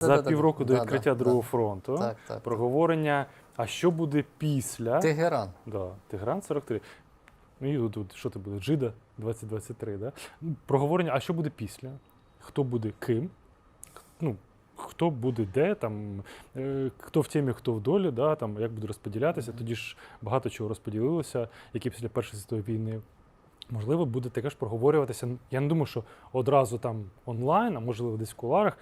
за півроку до відкриття другого фронту. Так, так. Проговорення. А що буде після? Тегеран. Да, Тигран 43. Ну і тут, що це буде? Джида 2023, да? Проговорення, а що буде після? Хто буде ким? Ну, хто буде де, там, е, хто в темі, хто в долі, да, там, як буде розподілятися. Тоді ж багато чого розподілилося, які після Першої світової війни. Можливо, буде таке ж проговорюватися. Я не думаю, що одразу там онлайн, а можливо десь в куларах,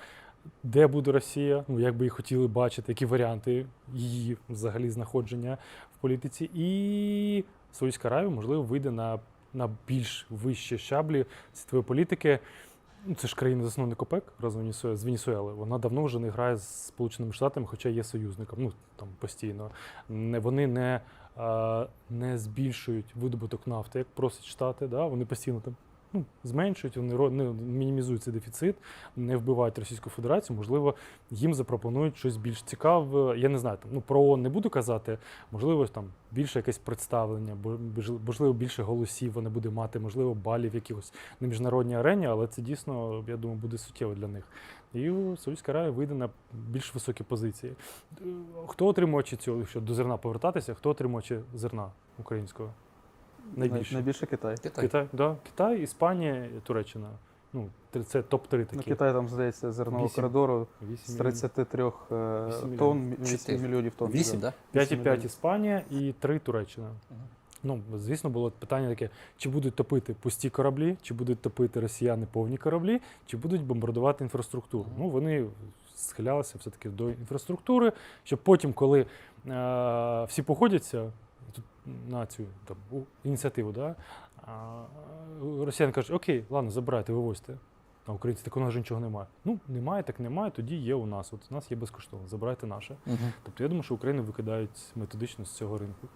де буде Росія, ну як би її хотіли бачити, які варіанти її взагалі знаходження в політиці. І Саудівська Аравія, можливо, вийде на, на більш вищі щаблі світової політики. Ну, це ж країна-засновник ОПЕК разом з Венесуели. Вона давно вже не грає з Сполученими Штатами, хоча є союзником. Ну там постійно. Не, вони не, не збільшують видобуток нафти, як просять Штати. Да? Вони постійно там ну, зменшують, вони не, мінімізують цей дефіцит, не вбивають Російську Федерацію. Можливо, їм запропонують щось більш цікаве. Я не знаю, там ну про ООН не буду казати. Можливо, там більше якесь представлення, можливо, більше голосів вони буде мати, можливо, балів якихось на міжнародній арені, але це дійсно, я думаю, буде суттєво для них. І Саудівська Аравія вийде на більш високі позиції. Е, Хто отримувачі цього, якщо до зерна повертатися, хто отримувачі зерна українського? Найбільше. Найбільше Китай. Китай. Китай, да. Китай, Іспанія, Туреччина. Ну, це топ-3 такі. Ну, Китай там, здається, зернового Вісім. коридору Вісім з мільйонів. 33 е, Вісім тонн, мільйонів. 8 Чотири. мільйонів тонн. Вісім, да. 5,5. Іспанія і 3 Туреччина. Мгм. Ну, звісно, було питання таке: чи будуть топити пусті кораблі, чи будуть топити росіяни повні кораблі, чи будуть бомбардувати інфраструктуру. Мгм. Ну, вони схилялися все-таки до інфраструктури, щоб потім, коли е, всі погодяться тут на цю там, ініціативу, да, а, росіяни кажуть, окей, ладно, забирайте, вивозьте. А українці так у нас же нічого немає. Ну, немає, так немає, тоді є у нас. От у нас є безкоштовно, забирайте наше. Угу. Тобто я думаю, що Україну викидають методично з цього ринку.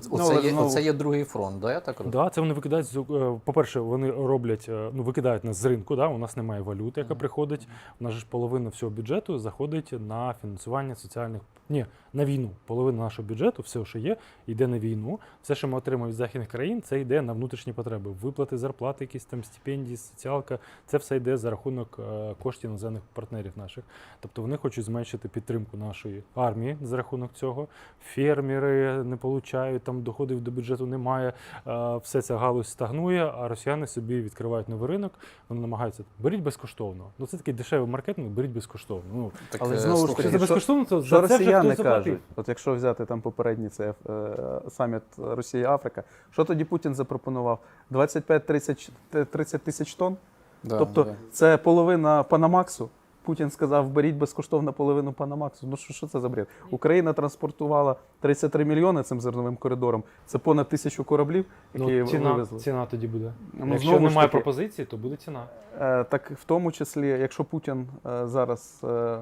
Тобто, Ну, оце, але є, знову- оце є другий фронт, да, я так розумію? Да, це вони викидають. з- е, По-перше, вони роблять, е, ну викидають нас з ринку. Да? У нас немає валюти, яка Мгм. приходить. У нас ж половина всього бюджету заходить на фінансування соціальних ні, на війну. Половина нашого бюджету, все, що є, йде на війну. Все, що ми отримуємо від західних країн, це йде на внутрішні потреби. Виплати зарплати, якісь там стипендії, соціалка. Це все йде за рахунок е, коштів іноземних партнерів наших. Тобто вони хочуть зменшити підтримку нашої армії за рахунок цього. Фермери не получають, там доходів до бюджету немає. Е, Все ця галузь стагнує, а росіяни собі відкривають новий ринок. Вони намагаються беріть безкоштовно. Ну це такий дешевий маркетинг, беріть безкоштовно. Ну Так, Але е, знову ж таки, це що- безкоштовно, то Що за це вже росіяни хтось заплатив. кажуть? От якщо взяти там попередній це е, саміт Росія-Африка, що тоді Путін запропонував? 25-30 тисяч тонн? да, тобто да. це половина Панамаксу. Путін сказав, беріть безкоштовно половину Панамаксу. Ну що, що це за бред? Україна транспортувала 33 мільйони цим зерновим коридором. Це понад тисячу кораблів, які Ну, ціна, вивезли. ціна тоді буде. Ну, Якщо немає таки, пропозиції, то буде ціна. Е, Так в тому числі, якщо Путін е, зараз е,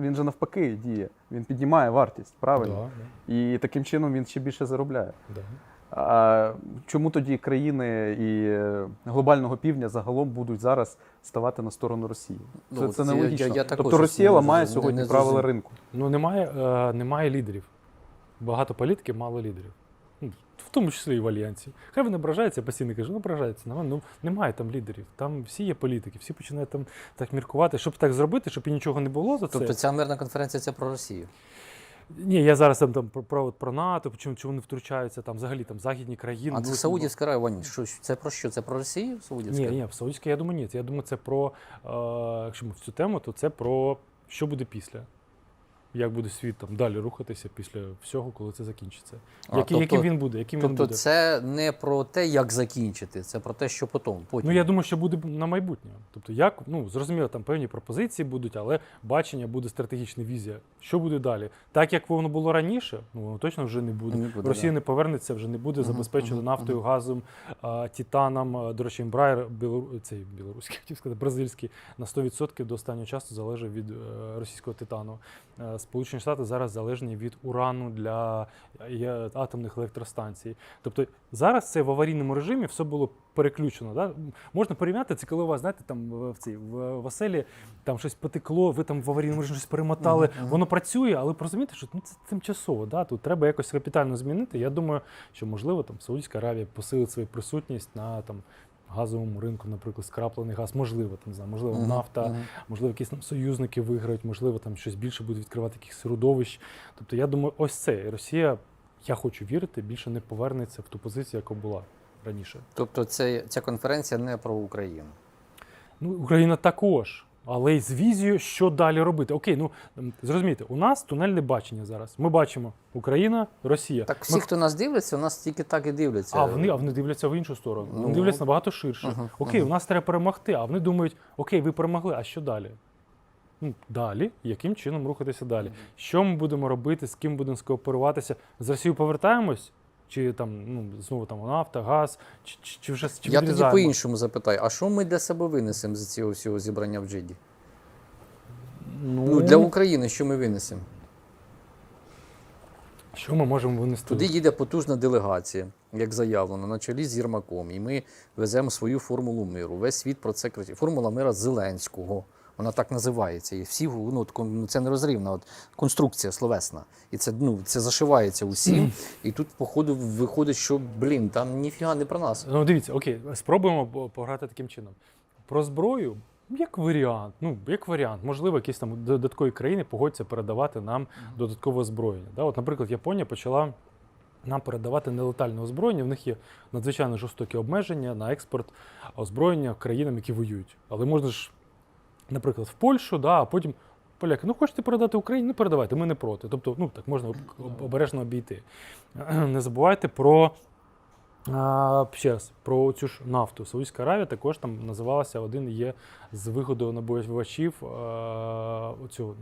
він же навпаки діє, він піднімає вартість, правильно? Да, І таким чином він ще більше заробляє. да, да. А чому тоді країни і глобального півдня загалом будуть зараз ставати на сторону Росії? Це, Ну, це це я- нелогічно. я- я тобто Росія ламає сьогодні не правила ринку. Ну немає, е, немає лідерів. Багато політиків, мало лідерів. Ну, в тому числі і в Альянсі. Хай вони ображаються, я постійно кажу, ну ображаються на мене. Ну немає там лідерів. Там всі є політики, всі починають там так міркувати, щоб так зробити, щоб і нічого не було за це. Тобто ця мирна конференція це про Росію. Ні, я зараз там, там про, про, про НАТО, чому, чому вони втручаються, там взагалі там західні країни. А це ну, Саудівська Аравія, Ваня, що, це про що? Це про Росію? Саудівська? Ні, ні, в Саудівській, я думаю, ні. Я думаю, це про, е, якщо ми в цю тему, то це про що буде після. Як буде світ там далі рухатися після всього, коли це закінчиться. А, Який, тобто- яким він буде? Яким він Тобто буде? це не про те, як закінчити, це про те, що потім. потім. Ну я думаю, що буде на майбутнє. Тобто, як ну зрозуміло, там певні пропозиції будуть, але бачення буде стратегічна візія. Що буде далі? Так як воно було раніше, ну воно точно вже не буде. Не буде, Росія да. не повернеться, вже не буде забезпечено мгм, нафтою, газом, а, титаном. А, До речі, Ембраєр, білору... цей білоруський, хотів сказати, бразильський на 100% до останнього часу залежить від е, російського титану. Сполучені Штати зараз залежні від урану для е, атомних електростанцій. Тобто зараз це в аварійному режимі все було переключено. Да? Можна порівняти це, коли у вас, знаєте, там в, цій в, в оселі там щось потекло, ви там в аварійному режимі щось перемотали. Мгм, мгм. Воно працює, але розумієте, що ну, це тимчасово. Да? Тут треба якось капітально змінити. Я думаю, що можливо там Саудівська Аравія посилить свою присутність на там. Газовому ринку, наприклад, скраплений газ, можливо, там не знаю, можливо, Мгм, нафта, мгм. можливо, якісь там союзники виграють, можливо, там щось більше буде відкривати якихось родовищ. Тобто, я думаю, ось це. І Росія, я хочу вірити, більше не повернеться в ту позицію, яка була раніше. Тобто це, ця конференція не про Україну. Ну, Україна також. Але й з візією, що далі робити. Окей, ну зрозумійте, у нас тунельне бачення зараз. Ми бачимо Україна, Росія. Так Ми всі, хто нас дивляться, у нас тільки так і дивляться. А вони, а вони дивляться в іншу сторону. Ну. Вони дивляться набагато ширше. Ага, окей, ага. у нас треба перемогти, а вони думають, окей, ви перемогли, а що далі? Ну, далі, яким чином рухатися далі? Що ми будемо робити, з ким будемо скооперуватися? З Росією повертаємось? Чи там ну, знову там нафта, газ, чи, чи, чи вже чи Я тоді по-іншому запитаю: а що ми для себе винесемо з цього всього зібрання в Джиді? Ну, Ну, для України що ми винесемо? Що ми можемо винести? Туди їде потужна делегація, як заявлено, на чолі з Єрмаком. І ми веземо свою формулу миру. Весь світ про це кричить. Формула мира Зеленського. Вона так називається. І всі ну, ну, це нерозривна от, конструкція словесна. І це, ну, це зашивається усім. І тут, походу, виходить, що блін, там ніфіга не про нас. Ну, дивіться, окей, спробуємо пограти таким чином. Про зброю, як варіант, ну, як варіант, можливо, якісь там додаткові країни погодяться передавати нам додаткове озброєння. Да? От, наприклад, Японія почала нам передавати нелетальне озброєння. В них є надзвичайно жорстокі обмеження на експорт озброєння країнам, які воюють. Але можна ж, наприклад, в Польщу, да, а потім. Поляки, ну хочете передати Україні, ну передавайте, ми не проти. Тобто, ну так можна об- об- обережно обійти. Не забувайте про а, ще раз, про цю ж нафту. Саудівська Аравія також там називалася один є з вигоду набувачів цього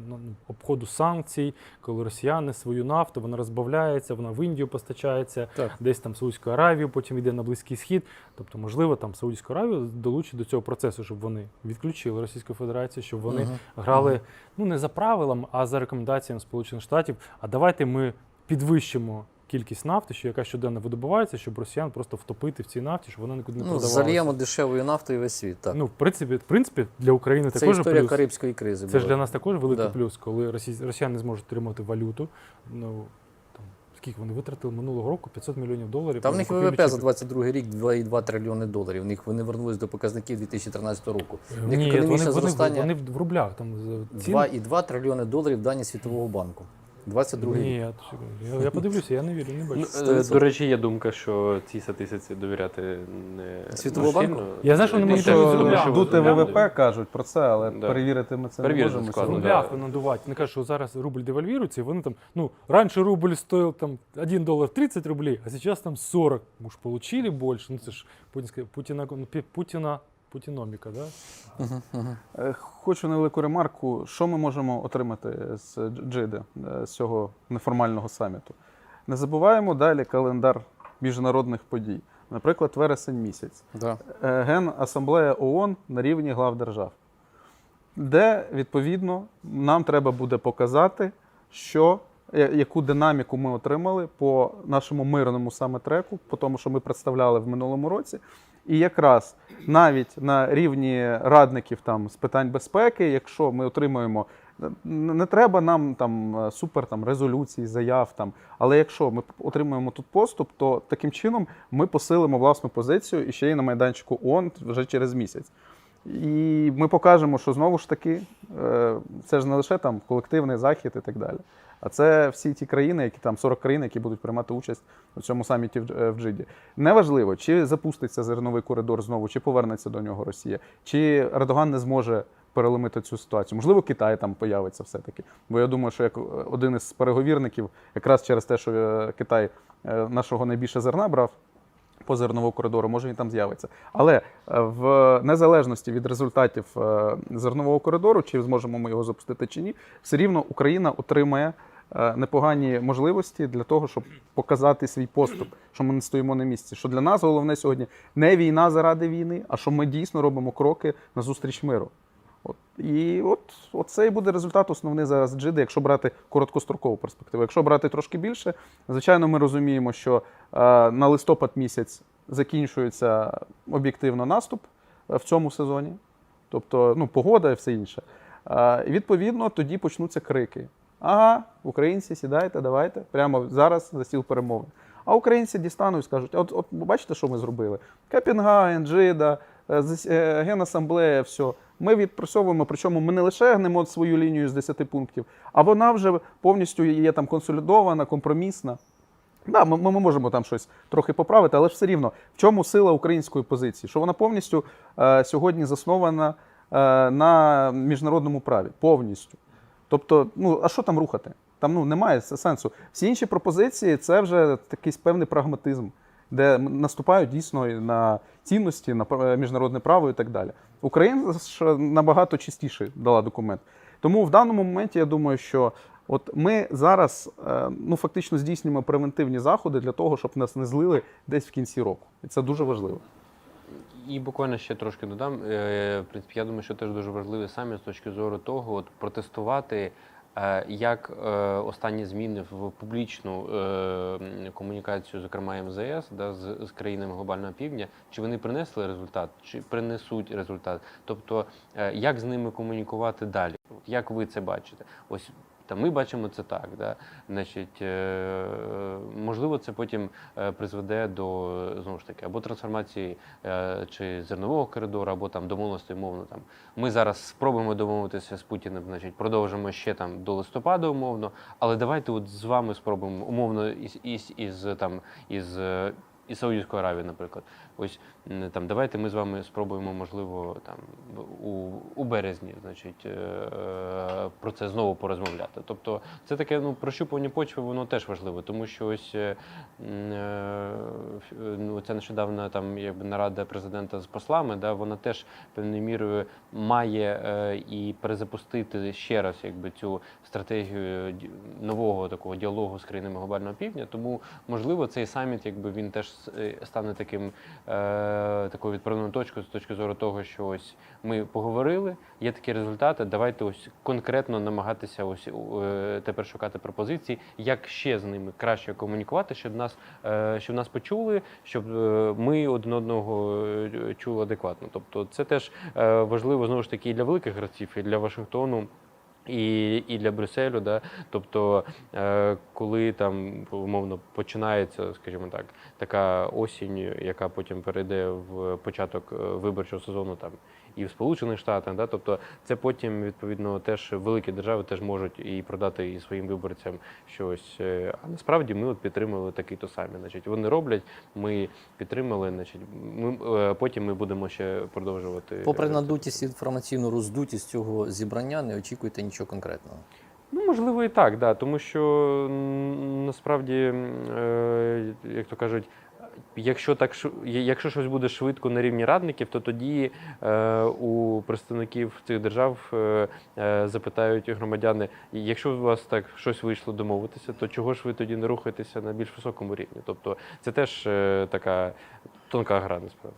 обходу санкцій, коли росіяни свою нафту вона розбавляється, вона в Індію постачається, Так. десь там Саудівську Аравію, потім йде на Близький Схід. Тобто, можливо, там Саудівську Аравію долучить до цього процесу, щоб вони відключили Російську Федерацію, щоб вони Мгм. грали ну не за правилами, а за рекомендаціями Сполучених Штатів. А давайте ми підвищимо кількість нафти, що яка щоденно видобувається, щоб росіян просто втопити в цій нафті, щоб вона нікуди не Ну, продавалася. зальємо дешевою нафтою весь світ. Так. Ну, в принципі, в принципі, для України це також історія плюс. Карибської кризи. Це ж для нас також великий Да. плюс, коли росі... росіяни зможуть отримати валюту. Ну там скільки вони витратили минулого року? 500 мільйонів доларів. Та в них ВВП за чіпів. 22 рік 2,2 трильйони доларів. В них вони вернулись до показників 2013 року. В них Ні, економічне вони, вони, зростання вони в рублях там з- ціни. 2,2 трильйони доларів дані Світового банку. 22 рік. Ні, я, я подивлюся, я не вірю, не бачу. Ну, е. До речі, є думка, що цій статистиці довіряти не Світового не банку? сильно. Я знаю, що вони І можуть теж навіть що Дути. ВВП кажуть про це, але Да. перевірити ми це Перевірити не можемо. Складно, сьогодні. да. рублях надувати. Вони кажуть, що зараз рубль девальвірується, і вони там, ну, раніше рубль стоїв там 1 долар 30 рублей, а зараз там 40. Мы ж получили більше. Ну, це ж путінська, Путіна, ну, пі- Путіна, Путіноміка, да? Мгм, мгм. Е, Хочу невелику ремарку. Що ми можемо отримати з Джиди, е, з цього неформального саміту? Не забуваємо далі календар міжнародних подій. Наприклад, вересень місяць. Да. Е, Генасамблея ООН на рівні глав держав, де відповідно нам треба буде показати, що, яку динаміку ми отримали по нашому мирному саме треку, по тому, що ми представляли в минулому році. І якраз навіть на рівні радників там з питань безпеки, якщо ми отримуємо не треба нам там е, супер там резолюцій, заяв там. Але якщо ми отримуємо тут поступ, то таким чином ми посилимо власну позицію і ще й на майданчику ООН вже через місяць. І ми покажемо, що знову ж таки е, це ж не лише там колективний захід і так далі. А це всі ті країни, які там 40 країн, які будуть приймати участь у цьому саміті в е, в Джиді. Неважливо, чи запуститься зерновий коридор знову, чи повернеться до нього Росія, чи Ердоган не зможе переломити цю ситуацію. Можливо, Китай там появиться все-таки. Бо я думаю, що як один із переговірників, якраз через те, що е, Китай е, нашого найбільше зерна брав. По зернового коридору, може він там з'явиться. Але в незалежності від результатів зернового коридору, чи зможемо ми його запустити чи ні, все рівно Україна отримає непогані можливості для того, щоб показати свій поступ, що ми не стоїмо на місці. Що для нас головне сьогодні не війна заради війни, а що ми дійсно робимо кроки на зустріч миру. От. І от, от і буде результат основний зараз джиди, якщо брати короткострокову перспективу. Якщо брати трошки більше, звичайно, ми розуміємо, що е, на листопад місяць закінчується об'єктивно наступ е, в цьому сезоні, тобто ну, погода і все інше. Е, відповідно, тоді почнуться крики. Ага, українці, сідайте, давайте, прямо зараз за стіл перемовин. А українці дістануть і скажуть: от, от бачите, що ми зробили? Копенгаген, Джида, е, е, Генасамблея, все. Ми відпрацьовуємо, причому ми не лише гнемо свою лінію з 10 пунктів, а вона вже повністю є там консолідована, компромісна. Да, ми, ми можемо там щось трохи поправити, але ж все рівно, в чому сила української позиції? Що вона повністю е, сьогодні заснована е, на міжнародному праві. Повністю. Тобто, ну а що там рухати? Там ну немає сенсу. Всі інші пропозиції це вже такий певний прагматизм, де наступають дійсно на цінності, на міжнародне право і так далі. Україна ж набагато чистіше дала документ. Тому в даному моменті я думаю, що от ми зараз е, ну фактично здійснюємо превентивні заходи для того, щоб нас не злили десь в кінці року. І це дуже важливо. І буквально ще трошки додам. Е, В принципі, я думаю, що теж дуже важливий саме з точки зору того, от протестувати. е, Як е, останні зміни в публічну комунікацію, зокрема МЗС, да, з, з країнами глобального півдня, чи вони принесли результат, чи принесуть результат? Тобто, як з ними комунікувати далі? Як ви це бачите? Ось та ми бачимо це так. Да? Значить, е, можливо, це потім е, призведе до знову ж таки або трансформації е, чи зернового коридору, або там домовленості, умовно там. Ми зараз спробуємо домовитися з Путіним, значить, продовжимо ще там до листопада, умовно. Але давайте от з вами спробуємо умовно із, із, із там із. із Саудівської Аравії, наприклад, ось там давайте ми з вами спробуємо, можливо, там у, у березні, значить, е, про це знову порозмовляти. Тобто, це таке ну прощупування почви, воно теж важливо, тому що ось е, е, ну, ця нещодавна там якби нарада президента з послами, да, вона теж певною мірою має і перезапустити ще раз якби цю стратегію нового такого діалогу з країнами глобального півдня. Тому можливо цей саміт, якби він теж стане таким такою відправною точкою з точки зору того, що ось ми поговорили, є такі результати. Давайте ось конкретно намагатися ось е, тепер шукати пропозиції, як ще з ними краще комунікувати, щоб нас е, щоб нас почули, щоб е, ми один одного е, чули адекватно. Тобто, це теж е, важливо знову ж таки і для великих гравців, і для Вашингтону. І, і для Брюсселю, да? тобто, е, коли там умовно починається, скажімо так, така осінь, яка потім перейде в початок е, виборчого сезону там і в Сполучених Штатах, да? тобто це потім відповідно теж великі держави теж можуть і продати і своїм виборцям щось. е, А насправді ми от підтримали такий то самі. Значить, вони роблять, ми підтримали, значить, ми е, потім ми будемо ще продовжувати. Попри надутість інформаційну роздутість цього зібрання, не очікуйте нічого конкретного. Ну, можливо, і так, да, тому що насправді, е, як то кажуть, якщо так якщо щось буде швидко на рівні радників, то тоді е, у представників цих держав е, е, запитають громадяни, якщо у вас так щось вийшло домовитися, то чого ж ви тоді не рухаєтеся на більш високому рівні? Тобто це теж е, така тонка гра насправді.